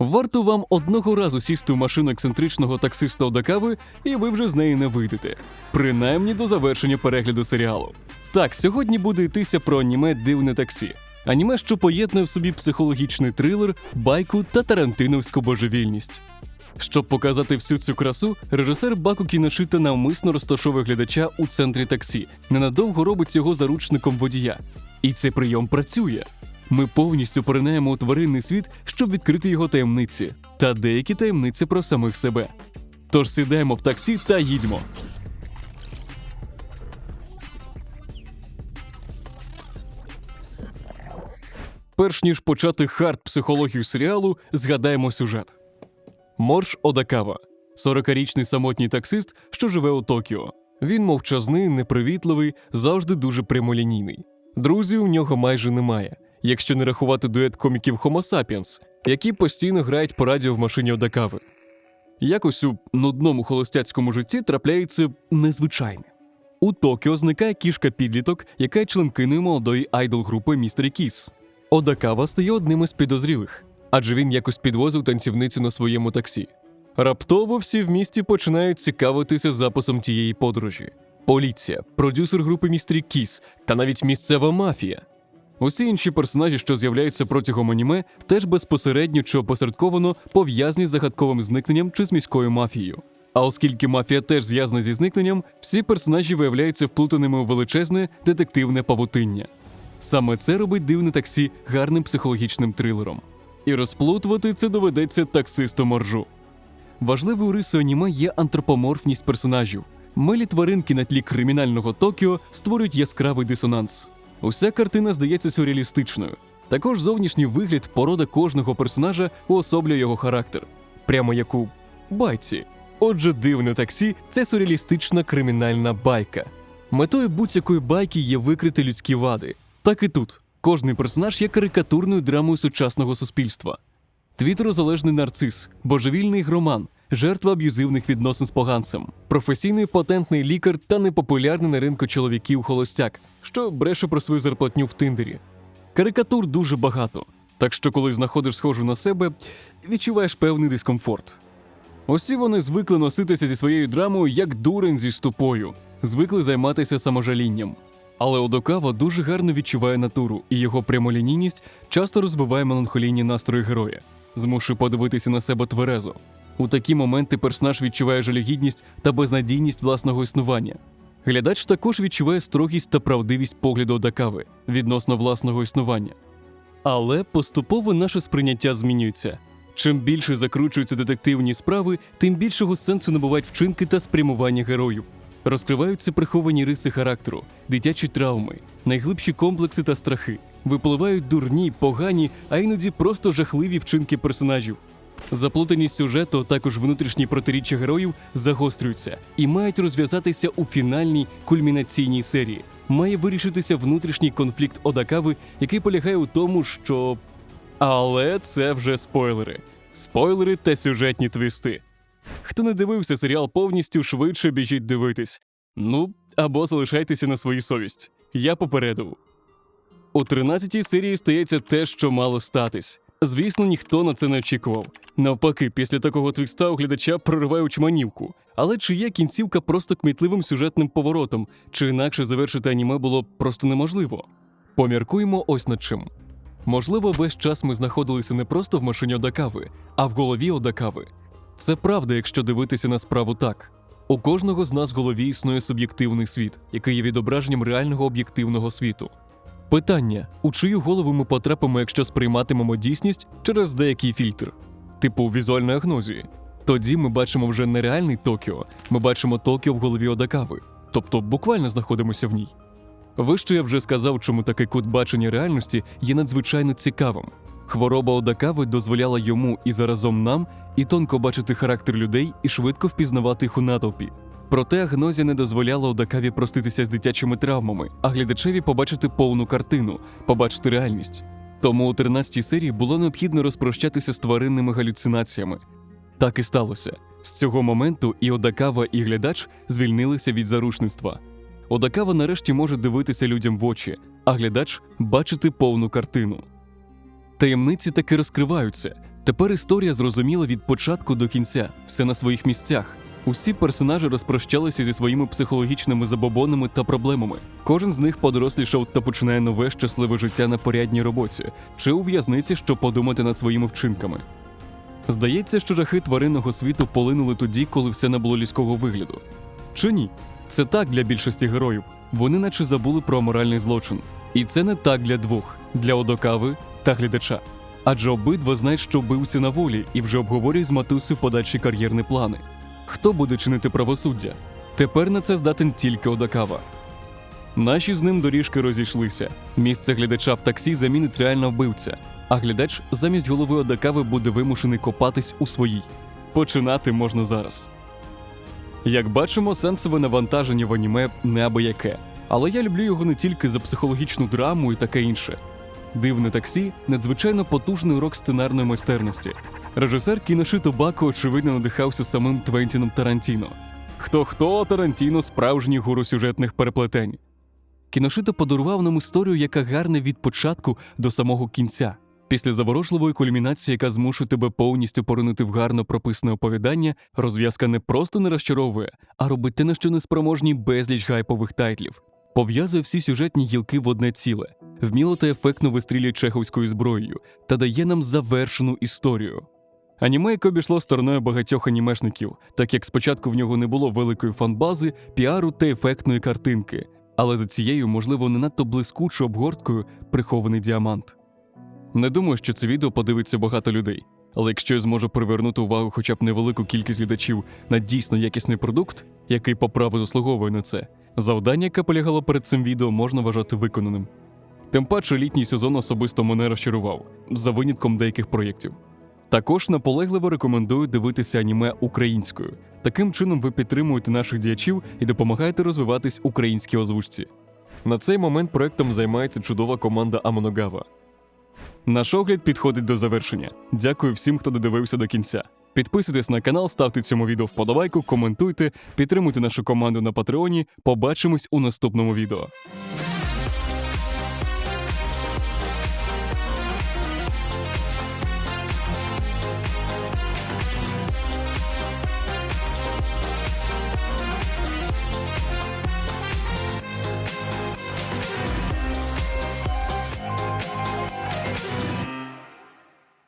Варто вам одного разу сісти в машину ексцентричного таксиста Одакави, і ви вже з неї не вийдете. Принаймні до завершення перегляду серіалу. Так, сьогодні буде йтися про аніме Дивне таксі. Аніме, що поєднує в собі психологічний трилер, байку та тарантиновську божевільність. Щоб показати всю цю красу, режисер Баку Кіношита навмисно розташовує глядача у центрі таксі, ненадовго робить його заручником водія. І цей прийом працює. Ми повністю поринаємо у тваринний світ, щоб відкрити його таємниці, та деякі таємниці про самих себе. Тож сідаємо в таксі та їдьмо. Перш ніж почати хард психологію серіалу, згадаємо сюжет. Морш Одакава 40-річний самотній таксист, що живе у Токіо. Він мовчазний, непривітливий, завжди дуже прямолінійний. Друзів у нього майже немає, якщо не рахувати дует коміків Homo sapiens, які постійно грають по радіо в машині Одакави. Якось у нудному холостяцькому житті трапляється незвичайне. У Токіо зникає кішка підліток, яка є членкиною молодої айдол групи Містері Кіс. Одакава стає одним із підозрілих, адже він якось підвозив танцівницю на своєму таксі. Раптово всі в місті починають цікавитися записом тієї подорожі. Поліція, продюсер групи Містері Кіс та навіть місцева мафія. Усі інші персонажі, що з'являються протягом аніме, теж безпосередньо чи опосередковано пов'язані з загадковим зникненням чи з міською мафією. А оскільки мафія теж зв'язана зі зникненням, всі персонажі виявляються вплутаними у величезне детективне павутиння. Саме це робить дивне таксі гарним психологічним трилером. І розплутувати це доведеться таксисту моржу. Важливою рисою аніме є антропоморфність персонажів. Милі тваринки на тлі кримінального Токіо створюють яскравий дисонанс. Уся картина здається сюрреалістичною. Також зовнішній вигляд порода кожного персонажа уособлює його характер, прямо як у байці. Отже, дивне таксі це сюрреалістична кримінальна байка. Метою будь-якої байки є викрити людські вади. Так і тут кожний персонаж є карикатурною драмою сучасного суспільства. Твітерозалежний нарцис, божевільний громан, жертва аб'юзивних відносин з поганцем, професійний патентний лікар та непопулярний на ринку чоловіків холостяк, що бреше про свою зарплатню в Тиндері. Карикатур дуже багато, так що, коли знаходиш схожу на себе, відчуваєш певний дискомфорт. Усі вони звикли носитися зі своєю драмою як дурень зі ступою, звикли займатися саможалінням. Але Одокава дуже гарно відчуває натуру, і його прямолінійність часто розбиває меланхолійні настрої героя, змушує подивитися на себе тверезо. У такі моменти персонаж відчуває жалюгідність та безнадійність власного існування. Глядач також відчуває строгість та правдивість погляду Одакави відносно власного існування. Але поступово наше сприйняття змінюється. Чим більше закручуються детективні справи, тим більшого сенсу набувають вчинки та спрямування героїв. Розкриваються приховані риси характеру, дитячі травми, найглибші комплекси та страхи. Випливають дурні, погані, а іноді просто жахливі вчинки персонажів. Заплутаність сюжету, а також внутрішні протиріччя героїв загострюються і мають розв'язатися у фінальній кульмінаційній серії. Має вирішитися внутрішній конфлікт Одакави, який полягає у тому, що. Але це вже спойлери. Спойлери та сюжетні твісти. Хто не дивився серіал повністю, швидше біжіть дивитись. Ну, або залишайтеся на свою совість. Я попередив. У 13-й серії стається те, що мало статись. Звісно, ніхто на це не очікував. Навпаки, після такого твіста у глядача прориває очманівку. Але чи є кінцівка просто кмітливим сюжетним поворотом, чи інакше завершити аніме було просто неможливо? Поміркуємо ось над чим. Можливо, весь час ми знаходилися не просто в машині Одакави, а в голові Одакави. Це правда, якщо дивитися на справу так. У кожного з нас в голові існує суб'єктивний світ, який є відображенням реального об'єктивного світу. Питання: у чию голову ми потрапимо, якщо сприйматимемо дійсність через деякий фільтр, типу візуальної агнозії. Тоді ми бачимо вже не реальний Токіо, ми бачимо Токіо в голові Одакави, тобто буквально знаходимося в ній. Вище я вже сказав, чому такий кут бачення реальності є надзвичайно цікавим. Хвороба Одакави дозволяла йому і заразом нам і тонко бачити характер людей і швидко впізнавати їх у натовпі. Проте агнозія не дозволяла Одакаві проститися з дитячими травмами, а глядачеві побачити повну картину, побачити реальність. Тому у 13-й серії було необхідно розпрощатися з тваринними галюцинаціями. Так і сталося. З цього моменту і Одакава, і глядач звільнилися від зарушництва. Одакава нарешті може дивитися людям в очі, а глядач бачити повну картину. Таємниці таки розкриваються. Тепер історія зрозуміла від початку до кінця, все на своїх місцях. Усі персонажі розпрощалися зі своїми психологічними забобонами та проблемами. Кожен з них подорослішав та починає нове щасливе життя на порядній роботі чи у в'язниці, щоб подумати над своїми вчинками. Здається, що жахи тваринного світу полинули тоді, коли все набуло людського вигляду. Чи ні? Це так для більшості героїв. Вони наче забули про моральний злочин. І це не так для двох для Одокави та глядача. Адже обидва знають, що вбивці на волі, і вже обговорюють з матусею подальші кар'єрні плани. Хто буде чинити правосуддя? Тепер на це здатен тільки Одакава. Наші з ним доріжки розійшлися. Місце глядача в таксі замінить реальна вбивця, а глядач замість голови Одакави буде вимушений копатись у своїй. Починати можна зараз. Як бачимо, сенсове навантаження в аніме неабияке, але я люблю його не тільки за психологічну драму і таке інше. Дивне таксі надзвичайно потужний урок сценарної майстерності. Режисер Кіношито Бако очевидно надихався самим Твентіном Тарантіно. Хто хто Тарантіно справжній гуру сюжетних переплетень. Кіношито подарував нам історію, яка гарна від початку до самого кінця. Після заворожливої кульмінації, яка змушує тебе повністю поринути в гарно прописане оповідання, розв'язка не просто не розчаровує, а робить те, на що неспроможні безліч гайпових тайтлів. Пов'язує всі сюжетні гілки в одне ціле, вміло та ефектно вистрілює чеховською зброєю та дає нам завершену історію. Аніме, яке обійшло стороною багатьох анімешників, так як спочатку в нього не було великої фанбази, піару та ефектної картинки, але за цією, можливо, не надто блискучою обгорткою прихований діамант. Не думаю, що це відео подивиться багато людей, але якщо я зможу привернути увагу хоча б невелику кількість глядачів на дійсно якісний продукт, який по праву заслуговує на це, завдання, яке полягало перед цим відео, можна вважати виконаним. Тим паче літній сезон особисто мене розчарував, за винятком деяких проєктів. Також наполегливо рекомендую дивитися аніме українською. Таким чином ви підтримуєте наших діячів і допомагаєте розвиватись українській озвучці. На цей момент проектом займається чудова команда Амоногава. Наш огляд підходить до завершення. Дякую всім, хто додивився до кінця. Підписуйтесь на канал, ставте цьому відео вподобайку, коментуйте, підтримуйте нашу команду на Патреоні. Побачимось у наступному відео.